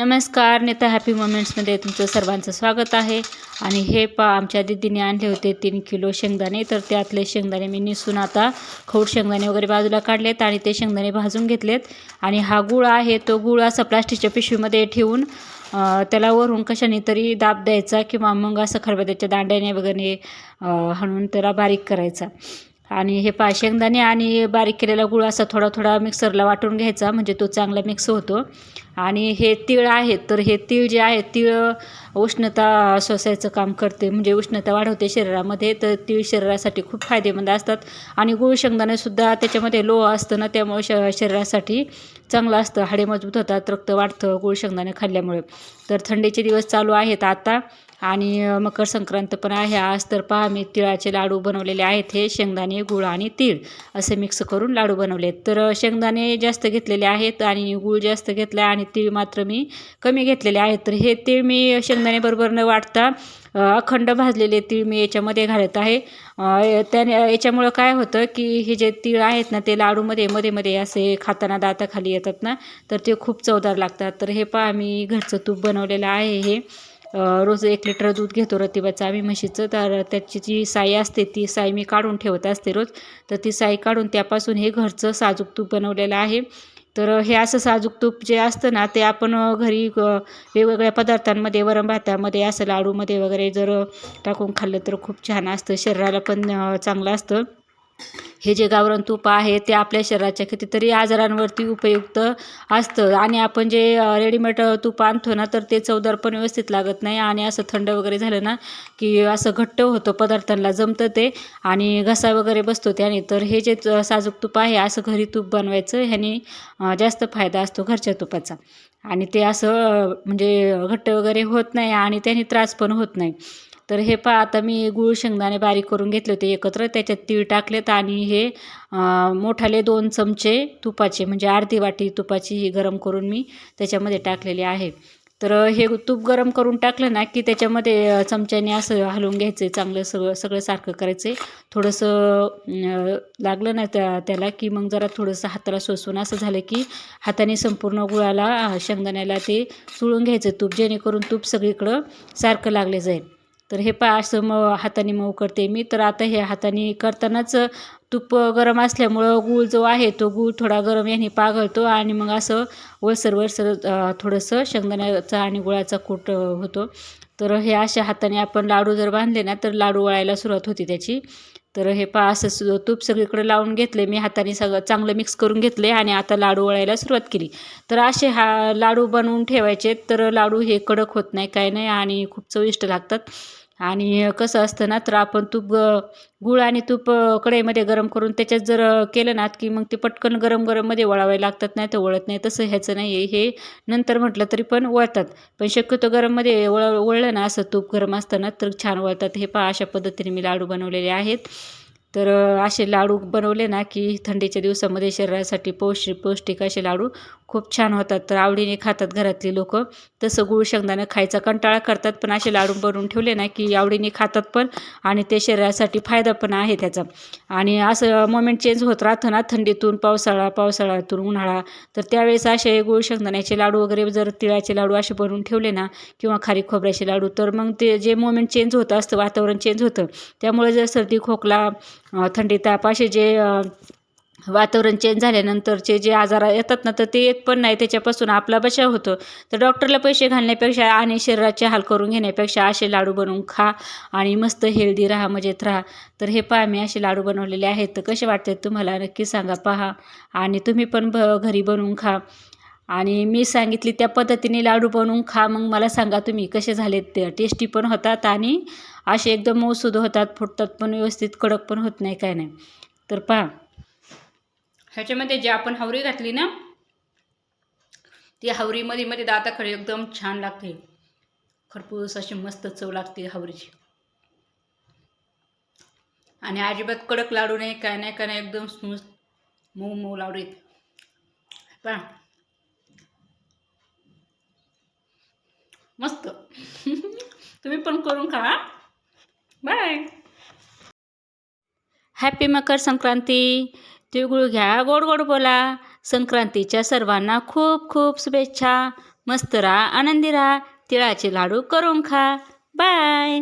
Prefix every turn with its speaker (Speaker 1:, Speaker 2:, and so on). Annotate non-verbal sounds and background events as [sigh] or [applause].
Speaker 1: नमस्कार नेता हॅपी मोमेंट्समध्ये तुमचं सर्वांचं स्वागत आहे. आणि हे पा आमच्या दिदीने आणले होते तीन किलो शेंगदाणे. तर त्यातले शेंगदाणे मी निसून आता खौड शेंगदाणे वगैरे बाजूला काढलेत आणि ते शेंगदाणे भाजून घेतलेत. आणि हा गुळ आहे तो गुळ असा प्लास्टिकच्या पिशवीमध्ये ठेवून त्याला वरून कशाने तरी दाब द्यायचा किंवा मग असं खरबत्याच्या दांड्याने वगैरे हणून त्याला बारीक करायचा. आणि हे पा शेंगदाणे आणि बारीक केलेला गुळ असा थोडा थोडा मिक्सरला वाटून घ्यायचा म्हणजे तो चांगला मिक्स होतो. आणि हे तीळ आहेत तर हे तीळ जे आहे तीळ उष्णता सोसायचं काम करते. म्हणजे उष्णता वाढवते शरीरामध्ये तर तीळ शरीरासाठी खूप फायदेमंद असतात. आणि गुळ शेंगदाणेसुद्धा त्याच्यामध्ये लोह असतं ना त्यामुळे श शरीरासाठी चांगलं असतं. हाडे मजबूत होतात रक्त वाढतं गुळ शेंगदाणे खाल्ल्यामुळे. तर थंडीचे दिवस चालू आहेत आता. आणि मकर संक्रांत पण आहे. आज तर पहा मी तिळाचे लाडू बनवलेले आहेत. हे शेंगदाणे गुळ आणि तीळ असे मिक्स करून लाडू बनवलेत. तर शेंगदाणे जास्त घेतलेले आहेत आणि गुळ जास्त घेतला आणि ती मात्र मी कमी घेतलेले आहेत तर हे तीळ मी शेंगदाणेबरोबर न वाटता अखंड भाजलेले तीळ मी याच्यामध्ये घालत आहे. त्याने याच्यामुळं काय होतं की हे जे तीळ आहेत ना ते लाडूमध्ये मध्ये मध्ये असे खाताना दाताखाली येतात ना तर ते खूप चवदार लागतात. तर हे पहा मी घरचं तूप बनवलेलं आहे हे. रोज एक लिटर दूध घेतो रतिबाचं आम्ही म्हशीचं. तर त्याची जी साई असते ती साई मी काढून ठेवत असते रोज. तर ती साई काढून त्यापासून हे घरचं साजूक तूप बनवलेलं आहे. तर हे असं साजूक तूप जे असतं ना ते आपण घरी वेगवेगळ्या पदार्थांमध्ये वरण भातामध्ये असं लाडूमध्ये वगैरे जर टाकून खाल्लं तर खूप छान असतं. शरीराला पण चांगलं असतं. हे जे गावरान तूप आहे ते आपल्या शरीराच्या कितीतरी आजारांवरती उपयुक्त असतं. आणि आपण जे रेडीमेड तूप आणतो ना तर ते चवदार पण व्यवस्थित लागत नाही. आणि असं थंड वगैरे झालं ना की असं घट्ट होतं पदार्थांना जमतं ते. आणि घसा वगैरे बसतो त्याने. तर हे जे साजूक तूप आहे असं घरी तूप बनवायचं. ह्याने जास्त फायदा असतो घरच्या तुपाचा. आणि ते असं म्हणजे घट्ट वगैरे होत नाही आणि त्याने त्रास पण होत नाही. तर हे पहा आता मी गूळ शेंगदाणे बारीक करून घेतले होते एकत्र. त्याच्यात तीळ टाकलेत आणि हे मोठाले दोन चमचे तुपाचे म्हणजे अर्धी वाटी तुपाची ही गरम करून मी त्याच्यामध्ये टाकलेली आहे. तर हे तूप गरम करून टाकलं ना की त्याच्यामध्ये चमच्याने असं हलवून घ्यायचं आहे चांगलं सगळं सगळं सारखं करायचं. आहे थोडंसं लागलं ना त्या त्याला की मग जरा थोडंसं हाताला सोसून असं झालं की हाताने संपूर्ण गुळाला शेंगदाण्याला ते चुळून घ्यायचं तूप जेणेकरून तूप सगळीकडं सारखं लागले जाईल. तर हे पा असं मग हाताने मऊ करते मी. तर आता हे हाताने करतानाच तूप गरम असल्यामुळं गूळ जो आहे तो गूळ थोडा गरम याने पाघळतो आणि मग असं वळसर वळसर थोडंसं शेंगदाण्याचा आणि गुळाचा कूट होतो. तर हे अशा हाताने आपण लाडू जर बांधले ना तर लाडू वळायला सुरुवात होती त्याची. तर हे पा असं तूप सगळीकडे लावून घेतले. मी हाताने सगळं चांगलं मिक्स करून घेतले आणि आता लाडू वळायला सुरुवात केली. तर असे हा लाडू बनवून ठेवायचे. तर लाडू हे कडक होत नाही काय नाही आणि खूप चविष्ट लागतात. आणि कसं असतं ना तर आपण तूप गूळ आणि तूप कढईमध्ये गरम करून त्याच्यात जर केलं ना की मग ते पटकन गरम गरममध्ये वळावे लागतात नाही तर वळत नाही. तसं ह्याचं नाही आहे. हे नंतर म्हटलं तरी पण वळतात. पण शक्यतो गरममध्ये वळ वळलं ना असं तूप गरम असताना तर छान वळतात. हे पहा अशा पद्धतीने मी लाडू बनवलेले आहेत. तर असे लाडू बनवले ना की थंडीच्या दिवसामध्ये शरीरासाठी पौष्टिक पौष्टिक असे लाडू खूप छान होतात तर आवडीने खातात घरातली लोक. तसं गुळ शेंगदाणं खायचा कंटाळा करतात पण असे लाडू बनवून ठेवले ना की आवडीने खातात पण आणि ते शरीरासाठी फायदा पण आहे त्याचा. आणि असं मोमेंट चेंज होत राहतं ना थंडीतून पावसाळा पावसाळ्यातून उन्हाळा तर त्यावेळेस असे गुळ शेंगदाण्याचे लाडू वगैरे जर तिळाचे लाडू असे बनवून ठेवले ना किंवा खारी खोबऱ्याचे लाडू तर मग ते जे मोमेंट चेंज होतं असतं वातावरण चेंज होतं. त्यामुळे जर सर्दी खोकला थंडी ताप असे जे वातावरण चेंज झाल्यानंतरचे जे आजार येतात ना तर ते येत पण नाही. त्याच्यापासून आपला बचाव होतो. तर डॉक्टरला पैसे घालण्यापेक्षा आणि शरीराचे हाल करून घेण्यापेक्षा असे लाडू बनवून खा आणि मस्त हेल्दी राहा मजेत राहा. तर हे पहा मी असे लाडू बनवलेले आहेत. तर कसे वाटतात तुम्हाला? नक्की सांगा पहा. आणि तुम्ही पण भ घरी बनवून खा. आणि मी सांगितली त्या पद्धतीने लाडू बनवून खा. मग मला सांगा तुम्ही कसे झालेत ते? टेस्टी पण होतात आणि असे एकदम मऊसुद होतात फुटतात पण व्यवस्थित कडक पण होत नाही काय नाही. तर पहा. ह्याच्यामध्ये जे आपण हावरी घातली ना ती हावरीमध्ये मध्ये दाता दाताकडे एकदम छान लागते. खरपूस अशी मस्त चव लागते हावरीची आणि अजिबात कडक लाडू नाही काय नाही काय नाही एकदम स्मूथ मऊ मऊ लाडू येत. पण मस्त. [laughs] तुम्ही पण करून खा. Bye happy Makar Sankranti. तिळगुळ घ्या गोड गोड बोला. संक्रांतीच्या सर्वांना खूप खूप शुभेच्छा. मस्त राहा आनंदी राहा. तिळाचे लाडू करून खा. बाय.